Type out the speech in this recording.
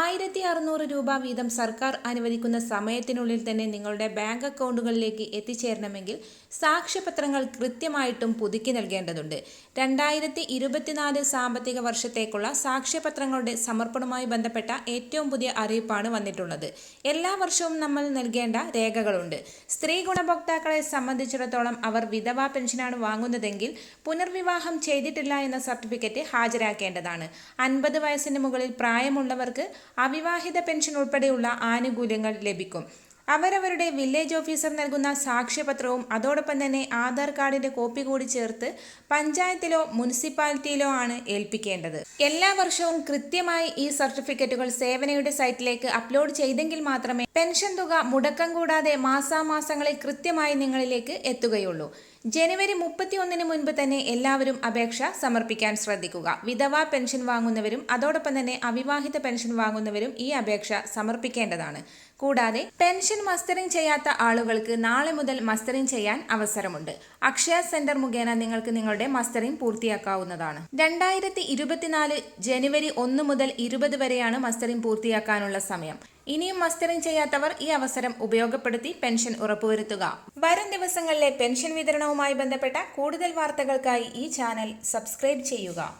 ആയിരത്തി അറുന്നൂറ് രൂപ വീതം സർക്കാർ അനുവദിക്കുന്ന സമയത്തിനുള്ളിൽ തന്നെ നിങ്ങളുടെ ബാങ്ക് അക്കൗണ്ടുകളിലേക്ക് എത്തിച്ചേരണമെങ്കിൽ സാക്ഷ്യപത്രങ്ങൾ കൃത്യമായിട്ടും പുതുക്കി നൽകേണ്ടതുണ്ട്. രണ്ടായിരത്തി ഇരുപത്തിനാല് സാമ്പത്തിക വർഷത്തേക്കുള്ള സാക്ഷ്യപത്രങ്ങളുടെ സമർപ്പണവുമായി ബന്ധപ്പെട്ട ഏറ്റവും പുതിയ അറിയിപ്പാണ് വന്നിട്ടുള്ളത്. എല്ലാ വർഷവും നമ്മൾ നൽകേണ്ട രേഖകളുണ്ട്. സ്ത്രീ ഗുണഭോക്താക്കളെ സംബന്ധിച്ചിടത്തോളം അവർ വിധവാ പെൻഷനാണ് വാങ്ങുന്നതെങ്കിൽ പുനർവിവാഹം ചെയ്തിട്ടില്ല എന്ന സർട്ടിഫിക്കറ്റ് ഹാജരാക്കേണ്ടതാണ്. അൻപത് വയസ്സിന് മുകളിൽ പ്രായമുള്ളവർക്ക് അവിവാഹിത പെൻഷൻ ഉൾപ്പെടെയുള്ള ആനുകൂല്യങ്ങൾ ലഭിക്കും അവരവരുടെ വില്ലേജ് ഓഫീസർ നൽകുന്ന സാക്ഷ്യപത്രവും അതോടൊപ്പം തന്നെ ആധാർ കാർഡിന്റെ കോപ്പി കൂടി ചേർത്ത് പഞ്ചായത്തിലോ മുനിസിപ്പാലിറ്റിയിലോ ആണ് ഏൽപ്പിക്കേണ്ടത്. എല്ലാ വർഷവും കൃത്യമായി ഈ സർട്ടിഫിക്കറ്റുകൾ സേവനയുടെ സൈറ്റിലേക്ക് അപ്ലോഡ് ചെയ്തെങ്കിൽ മാത്രമേ പെൻഷൻ തുക മുടക്കം കൂടാതെ മാസാമാസങ്ങളിൽ കൃത്യമായി നിങ്ങളിലേക്ക് എത്തുകയുള്ളൂ. ജനുവരി മുപ്പത്തി ഒന്നിന് മുൻപ് തന്നെ എല്ലാവരും അപേക്ഷ സമർപ്പിക്കാൻ ശ്രദ്ധിക്കുക. വിധവാ പെൻഷൻ വാങ്ങുന്നവരും അതോടൊപ്പം തന്നെ അവിവാഹിത പെൻഷൻ വാങ്ങുന്നവരും ഈ അപേക്ഷ സമർപ്പിക്കേണ്ടതാണ്. കൂടാതെ പെൻഷൻ മസ്റ്ററിംഗ് ചെയ്യാത്ത ആളുകൾക്ക് നാളെ മുതൽ മസ്റ്ററിംഗ് ചെയ്യാൻ അവസരമുണ്ട്. അക്ഷയ സെന്റർ മുഖേന നിങ്ങൾക്ക് നിങ്ങളുടെ മസ്റ്ററിംഗ് പൂർത്തിയാക്കാവുന്നതാണ്. രണ്ടായിരത്തി ഇരുപത്തിനാല് ജനുവരി ഒന്ന് മുതൽ ഇരുപത് വരെയാണ് മസ്റ്ററിംഗ് പൂർത്തിയാക്കാനുള്ള സമയം. ഇനിയും മസ്റ്ററിംഗ് ചെയ്യാത്തവർ ഈ അവസരം ഉപയോഗപ്പെടുത്തി പെൻഷൻ ഉറപ്പുവരുത്തുക. വരും ദിവസങ്ങളിലെ പെൻഷൻ വിതരണവുമായി ബന്ധപ്പെട്ട കൂടുതൽ വാർത്തകൾക്കായി ഈ ചാനൽ സബ്സ്ക്രൈബ് ചെയ്യുക.